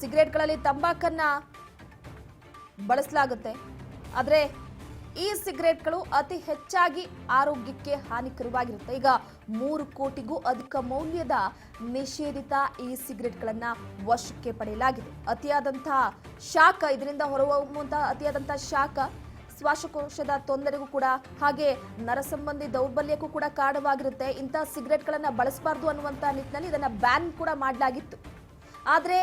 ಸಿಗರೇಟ್ಗಳಲ್ಲಿ ತಂಬಾಕನ್ನ ಬಳಸಲಾಗುತ್ತೆ. ಆದರೆ ಈ ಸಿಗರೇಟ್ಗಳು ಅತಿ ಹೆಚ್ಚಾಗಿ ಆರೋಗ್ಯಕ್ಕೆ ಹಾನಿಕರವಾಗಿರುತ್ತೆ. ಈಗ ಮೂರು ಕೋಟಿಗೂ ಅಧಿಕ ಮೌಲ್ಯದ ನಿಷೇಧಿತ ಈ ಸಿಗರೇಟ್ಗಳನ್ನ ವಶಕ್ಕೆ ಪಡೆಯಲಾಗಿದೆ. ಅತಿಯಾದಂತಹ ಶಾಖ, ಇದರಿಂದ ಹೊರಹೊಮ್ಮುವಂತಹ ಅತಿಯಾದಂತಹ ಶಾಖ ಶ್ವಾಸಕೋಶದ ತೊಂದರೆಗೂ ಕೂಡ ಹಾಗೆ ನರಸಂಬಂಧಿ ದೌರ್ಬಲ್ಯಕ್ಕೂ ಕೂಡ ಕಾರಣವಾಗಿರುತ್ತೆ. ಇಂತಹ ಸಿಗರೇಟ್ಗಳನ್ನು ಬಳಸಬಾರ್ದು ಅನ್ನುವಂತಹ ನಿಟ್ಟಿನಲ್ಲಿ ಇದನ್ನ ಬ್ಯಾನ್ ಕೂಡ ಮಾಡಲಾಗಿತ್ತು. ಆದರೆ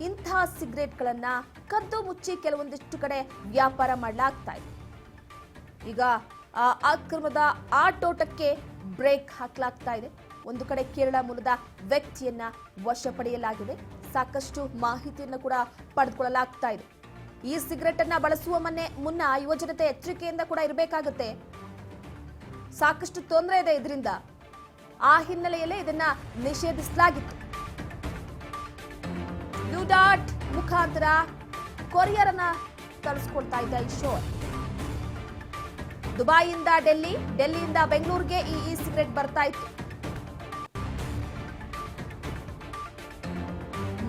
ಇಂಥ ಸಿಗರೇಟ್ಗಳನ್ನ ಕದ್ದು ಮುಚ್ಚಿ ಕೆಲವೊಂದಿಷ್ಟು ಕಡೆ ವ್ಯಾಪಾರ ಮಾಡಲಾಗ್ತಾ ಇದೆ. ಈಗ, ಆ ಅಕ್ರಮದ ಆಟೋಟಕ್ಕೆ ಬ್ರೇಕ್ ಹಾಕಲಾಗ್ತಾ ಇದೆ. ಒಂದು ಕಡೆ ಕೇರಳ ಮೂಲದ ವ್ಯಕ್ತಿಯನ್ನ ವಶ ಪಡೆಯಲಾಗಿದೆ ಸಾಕಷ್ಟು ಮಾಹಿತಿಯನ್ನು ಕೂಡ ಪಡೆದುಕೊಳ್ಳಲಾಗ್ತಾ ಇದೆ. ಈ ಸಿಗರೆಟ್ ಅನ್ನ ಬಳಸುವ ಮೊನ್ನೆ ಮುನ್ನ ಯುವಜನತೆ ಎಚ್ಚರಿಕೆಯಿಂದ ಕೂಡ ಇರಬೇಕಾಗುತ್ತೆ. ಸಾಕಷ್ಟು ತೊಂದರೆ ಇದೆ ಇದರಿಂದ. ಆ ಹಿನ್ನೆಲೆಯಲ್ಲೇ ಇದನ್ನ ನಿಷೇಧಿಸಲಾಗಿತ್ತು. ಬ್ಲೂ ಡಾಟ್ ಮುಖಾಂತರ ಕೊರಿಯರ್ ಅನ್ನ ತರಿಸ್ಕೊಡ್ತಾ ಇದ್ದ ಶೋ. ದುಬೈಯಿಂದ ಡೆಲ್ಲಿ, ಡೆಲ್ಲಿಯಿಂದ ಬೆಂಗಳೂರಿಗೆ ಈ ಇ ಸಿಗರೆಟ್ ಬರ್ತಾ ಇತ್ತು.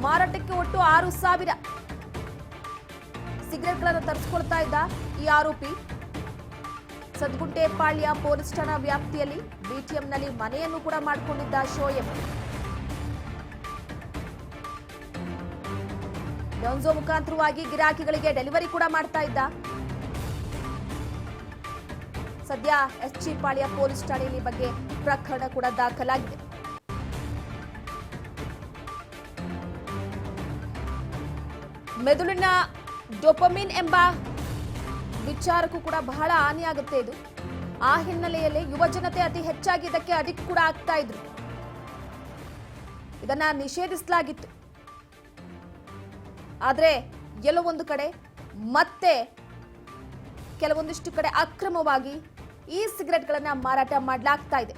ಮಾರಾಟಕ್ಕೆ ಒಟ್ಟು ಆರು ಸಾವಿರ ಸಿಗರೆಟ್ಗಳನ್ನು ತರಿಸ್ಕೊಳ್ತಾ ಇದ್ದ ಈ ಆರೋಪಿ. ಸದ್ಗುಂಟೆಪಾಳ್ಯ ಪೊಲೀಸ್ ಠಾಣಾ ವ್ಯಾಪ್ತಿಯಲ್ಲಿ ಬಿಟಿಎಂನಲ್ಲಿ ಮನೆಯನ್ನು ಕೂಡ ಮಾಡಿಕೊಂಡಿದ್ದ ಶೋಯಂ ಡೊನ್ಸೋ ಮುಖಾಂತರವಾಗಿ ಗಿರಾಕಿಗಳಿಗೆ ಡೆಲಿವರಿ ಕೂಡ ಮಾಡ್ತಾ ಇದ್ದ. ಸದ್ಯ ಎಸ್ ಜಿ ಪಾಳ್ಯ ಪೊಲೀಸ್ ಠಾಣೆಯಲ್ಲಿ ಬಗ್ಗೆ ಪ್ರಕರಣ ಕೂಡ ದಾಖಲಾಗಿದೆ. ಮೆದುಳಿನ ಡೊಪಮಿನ್ ಎಂಬ ವಿಚಾರಕ್ಕೂ ಕೂಡ ಬಹಳ ಹಾನಿಯಾಗುತ್ತೆ ಇದು. ಆ ಹಿನ್ನೆಲೆಯಲ್ಲಿ ಯುವ ಜನತೆ ಅತಿ ಹೆಚ್ಚಾಗಿ ಇದಕ್ಕೆ ಅಡಿಕ್ಟ್ ಕೂಡ ಆಗ್ತಾ ಇದ್ರು. ಇದನ್ನ ನಿಷೇಧಿಸಲಾಗಿತ್ತು. ಆದ್ರೆ ಕೆಲವೊಂದು ಕಡೆ ಮತ್ತೆ ಕೆಲವೊಂದಿಷ್ಟು ಕಡೆ ಅಕ್ರಮವಾಗಿ ಈ ಸಿಗರೆಟ್ಗಳನ್ನು ಮಾರಾಟ ಮಾಡಲಾಗ್ತಾ ಇದೆ.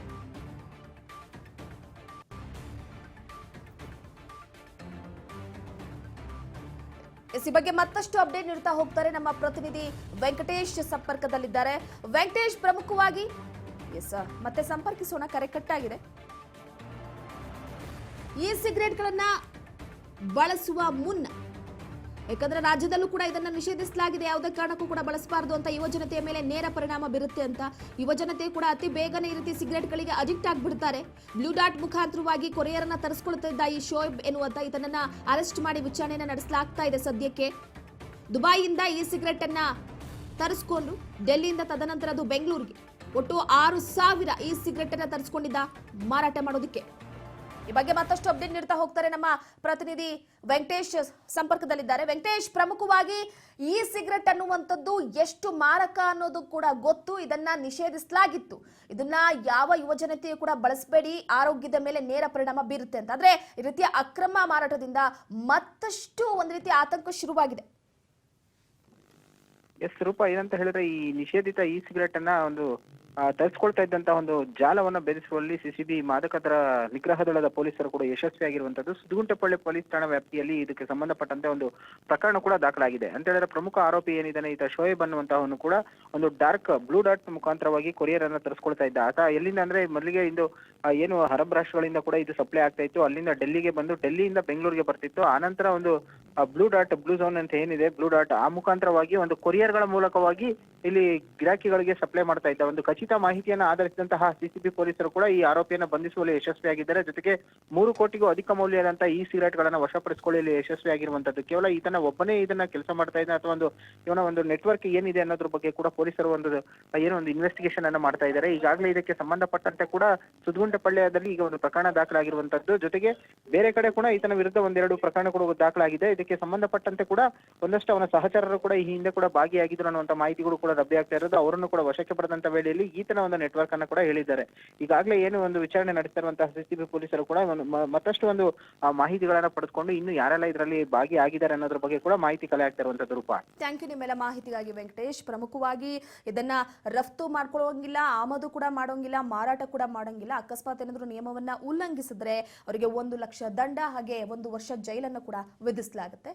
ಈ ಬಗ್ಗೆ ಮತ್ತಷ್ಟು ಅಪ್ಡೇಟ್ ನೀಡ್ತಾ ಹೋಗ್ತಾರೆ ನಮ್ಮ ಪ್ರತಿನಿಧಿ ವೆಂಕಟೇಶ್ ಸಂಪರ್ಕದಲ್ಲಿದ್ದಾರೆ. ವೆಂಕಟೇಶ್, ಪ್ರಮುಖವಾಗಿ ಎಸ್ ಮತ್ತೆ ಸಂಪರ್ಕಿಸೋಣ, ಕರೆ ಕಟ್ಟಾಗಿದೆ. ಈ ಸಿಗರೆಟ್ಗಳನ್ನ ಬಳಸುವ ಮುನ್ನ ಯಾಕಂದ್ರೆ ರಾಜ್ಯದಲ್ಲೂ ಕೂಡ ಇದನ್ನ ನಿಷೇಧಿಸಲಾಗಿದೆ. ಯಾವುದೇ ಕಾರಣಕ್ಕೂ ಕೂಡ ಬಳಸಬಾರದು ಅಂತ ಯುವಜನತೆಯ ಮೇಲೆ ನೇರ ಪರಿಣಾಮ ಬೀರುತ್ತೆ ಅಂತ ಯುವಜನತೆ ಕೂಡ ಅತಿ ಬೇಗನೆ ಈ ರೀತಿ ಸಿಗರೆಟ್ಗಳಿಗೆ ಅಡಿಕ್ಟ್ ಆಗಿಬಿಡ್ತಾರೆ. ಬ್ಲೂ ಡಾಟ್ ಮುಖಾಂತರವಾಗಿ ಕೊರಿಯರನ್ನ ತರಿಸ್ಕೊಳ್ತಿದ್ದ ಈ ಶೋಯಬ್ ಎನ್ನುವಂತ ಇದನ್ನ ಅರೆಸ್ಟ್ ಮಾಡಿ ವಿಚಾರಣೆಯನ್ನು ನಡೆಸಲಾಗ್ತಾ ಇದೆ ಸದ್ಯಕ್ಕೆ. ದುಬೈಯಿಂದ ಈ ಸಿಗರೆಟ್ ಅನ್ನ ತರಿಸ್ಕೊಂಡು ಡೆಲ್ಲಿಯಿಂದ ತದನಂತರ ಅದು ಬೆಂಗಳೂರಿಗೆ. ಒಟ್ಟು ಆರು ಸಾವಿರ ಈ ಸಿಗರೆಟ್ ಅನ್ನ ತರಿಸ್ಕೊಂಡಿದ್ದ ಮಾರಾಟ ಮಾಡೋದಕ್ಕೆ. ಈ ಬಗ್ಗೆ ಮತ್ತಷ್ಟು ಅಪ್ಡೇಟ್ ನೀಡ್ತಾ ಹೋಗ್ತಾರೆ ನಮ್ಮ ಪ್ರತಿನಿಧಿ ವೆಂಕಟೇಶ್ ಸಂಪರ್ಕದಲ್ಲಿದ್ದಾರೆ. ವೆಂಕಟೇಶ್, ಪ್ರಮುಖವಾಗಿ ಈ ಸಿಗರೆಟ್ ಅನ್ನುವಂಥದ್ದು ಎಷ್ಟು ಮಾರಕ ಅನ್ನೋದು ಕೂಡ ಗೊತ್ತು, ಇದನ್ನ ನಿಷೇಧಿಸಲಾಗಿತ್ತು. ಇದನ್ನ ಯಾವ ಯುವಜನತೆಯು ಕೂಡ ಬಳಸಬೇಡಿ, ಆರೋಗ್ಯದ ಮೇಲೆ ನೇರ ಪರಿಣಾಮ ಬೀರುತ್ತೆ ಅಂತ. ಆದ್ರೆ ಈ ರೀತಿಯ ಅಕ್ರಮ ಮಾರಾಟದಿಂದ ಮತ್ತಷ್ಟು ಒಂದು ರೀತಿಯ ಆತಂಕ ಶುರುವಾಗಿದೆ. ಎಸ್ ರೂಪ, ಏನಂತ ಹೇಳಿದ್ರೆ ಈ ನಿಷೇಧಿತ ಇ ಸಿಗರೆಟ್ ಅನ್ನ ಒಂದು ತರಿಸ್ಕೊಳ್ತಾ ಇದ್ದಂತ ಒಂದು ಜಾಲವನ್ನ ಬೆದರಿಸುವಲ್ಲಿ ಸಿಸಿಬಿ ಮಾದಕ ದರ ನಿಗ್ರಹ ದಳದ ಪೊಲೀಸರು ಕೂಡ ಯಶಸ್ವಿಯಾಗಿರುವಂತದ್ದು. ಸುದ್ಗುಂಟೆಪಳ್ಳಿ ಪೊಲೀಸ್ ಠಾಣಾ ವ್ಯಾಪ್ತಿಯಲ್ಲಿ ಇದಕ್ಕೆ ಸಂಬಂಧಪಟ್ಟಂತೆ ಒಂದು ಪ್ರಕರಣ ಕೂಡ ದಾಖಲಾಗಿದೆ. ಅಂತ ಹೇಳಿದ್ರೆ ಪ್ರಮುಖ ಆರೋಪಿ ಏನಿದ್ದಾನೆ, ಈತ ಶೋಯಬ್ ಅನ್ನುವಂತಹವನ್ನು ಕೂಡ ಒಂದು ಡಾರ್ಕ್ ಬ್ಲೂ ಡಾಟ್ ಮುಖಾಂತರವಾಗಿ ಕೊರಿಯರ್ ಅನ್ನ ತರಿಸ್ಕೊಳ್ತಾ ಇದ್ದ. ಆತ ಎಲ್ಲಿಂದ ಅಂದ್ರೆ ಮೊದಲಿಗೆ ಇಂದು ಏನು ಅರಬ್ ರಾಷ್ಟ್ರಗಳಿಂದ ಕೂಡ ಇದು ಸಪ್ಲೈ ಆಗ್ತಾ ಇತ್ತು. ಅಲ್ಲಿಂದ ಡೆಲ್ಲಿಗೆ ಬಂದು ಡೆಲ್ಲಿಯಿಂದ ಬೆಂಗಳೂರಿಗೆ ಬರ್ತಿತ್ತು. ಆನಂತರ ಒಂದು ಬ್ಲೂ ಡಾಟ್ ಬ್ಲೂ ಝೋನ್ ಅಂತ ಏನಿದೆ, ಬ್ಲೂ ಡಾಟ್ ಆ ಮುಖಾಂತರವಾಗಿ ಒಂದು ಕೊರಿಯರ್ಗಳ ಮೂಲಕವಾಗಿ ಇಲ್ಲಿ ಗಿರಾಕಿಗಳಿಗೆ ಸಪ್ಲೈ ಮಾಡ್ತಾ ಇದ್ದ ಒಂದು ಖಚಿತ ಮಾಹಿತಿಯನ್ನ ಆಧರಿಸಿದಂತಹ ಸಿಸಿಬಿ ಪೊಲೀಸರು ಕೂಡ ಈ ಆರೋಪಿಯನ್ನು ಬಂಧಿಸುವಲ್ಲಿ ಯಶಸ್ವಿಯಾಗಿದ್ದಾರೆ. ಜೊತೆಗೆ ಮೂರು ಕೋಟಿಗೂ ಅಧಿಕ ಮೌಲ್ಯದಂತಹ ಈ ಸಿಗರೇಟ್ಗಳನ್ನು ವಶಪಡಿಸಿಕೊಳ್ಳಲು ಯಶಸ್ವಿಯಾಗಿರುವಂತದ್ದು. ಕೇವಲ ಈತನ ಒಬ್ಬನೇ ಇದನ್ನ ಕೆಲಸ ಮಾಡ್ತಾ ಇದ್ದಾನೆ ಅಥವಾ ಒಂದು ಇವನ ಒಂದು ನೆಟ್ವರ್ಕ್ ಏನಿದೆ ಅನ್ನೋದ್ರ ಬಗ್ಗೆ ಕೂಡ ಪೊಲೀಸರು ಒಂದು, ಏನೋ ಒಂದು ಇನ್ವೆಸ್ಟಿಗೇಷನ್ ಅನ್ನು ಮಾಡ್ತಾ ಇದ್ದಾರೆ. ಈಗಾಗಲೇ ಇದಕ್ಕೆ ಸಂಬಂಧಪಟ್ಟಂತೆ ಕೂಡ ಸುದ್ಗುಂಟೆಪಳ್ಳ್ಯದಲ್ಲಿ ಈಗ ಒಂದು ಪ್ರಕರಣ ದಾಖಲಾಗಿರುವಂತದ್ದು. ಜೊತೆಗೆ ಬೇರೆ ಕಡೆ ಕೂಡ ಈತನ ವಿರುದ್ಧ ಒಂದೆರಡು ಪ್ರಕರಣ ಕೂಡ ದಾಖಲಾಗಿದೆ. ಇದಕ್ಕೆ ಸಂಬಂಧಪಟ್ಟಂತೆ ಕೂಡ ಒಂದಷ್ಟು ಅವನ ಸಹಚರರು ಕೂಡ ಈ ಹಿಂದೆ ಕೂಡ ಭಾಗಿಯಾಗಿದ್ರು ಅನ್ನುವಂತ ಮಾಹಿತಿಗಳು ಕೂಡ ಲಭ್ಯ ಆಗ್ತಾ ಇರೋದು. ಅವರನ್ನು ಕೂಡ ವಶಕ್ಕೆ ಪಡೆದಂತ ವೇಳೆಯಲ್ಲಿ ಈತನ ಒಂದು ನೆಟ್ವರ್ಕ್ ಅನ್ನ ಕೂಡ ಹೇಳಿದ್ದಾರೆ. ಈಗಾಗಲೇ ಏನು ಒಂದು ವಿಚಾರಣೆ ನಡೆಸ್ತಾ ಇರುವಂತಹ ಸಿಸಿಬಿ ಪೊಲೀಸರು ಕೂಡ ಮತ್ತಷ್ಟು ಒಂದು ಮಾಹಿತಿಗಳನ್ನ ಪಡೆದುಕೊಂಡು ಇನ್ನು ಯಾರೆಲ್ಲ ಇದರಲ್ಲಿ ಭಾಗಿಯಾಗಿದ್ದಾರೆ ಅನ್ನೋದ್ರ ಬಗ್ಗೆ ಕೂಡ ಮಾಹಿತಿ ಕಲೆ ಆಗ್ತಾ ರೂಪ. ಥ್ಯಾಂಕ್ ಯು ನಿಮ್ಮೆಲ್ಲ ಮಾಹಿತಿಗಾಗಿ ವೆಂಕಟೇಶ್. ಪ್ರಮುಖವಾಗಿ ಇದನ್ನ ರಫ್ತು ಮಾಡ್ಕೊಳ್ಳೋಂಗಿಲ್ಲ, ಆಮದು ಕೂಡ ಮಾಡೋಂಗಿಲ್ಲ, ಮಾರಾಟ ಕೂಡ ಮಾಡೋಂಗಿಲ್ಲ. ಅಕಸ್ಮಾತ್ ಏನಾದರೂ ನಿಯಮವನ್ನ ಉಲ್ಲಂಘಿಸಿದ್ರೆ ಅವರಿಗೆ ಒಂದು ಲಕ್ಷ ದಂಡ ಹಾಗೆ ಒಂದು ವರ್ಷ ಜೈಲನ್ನು ಕೂಡ ವಿಧಿಸಲಾಗುತ್ತೆ.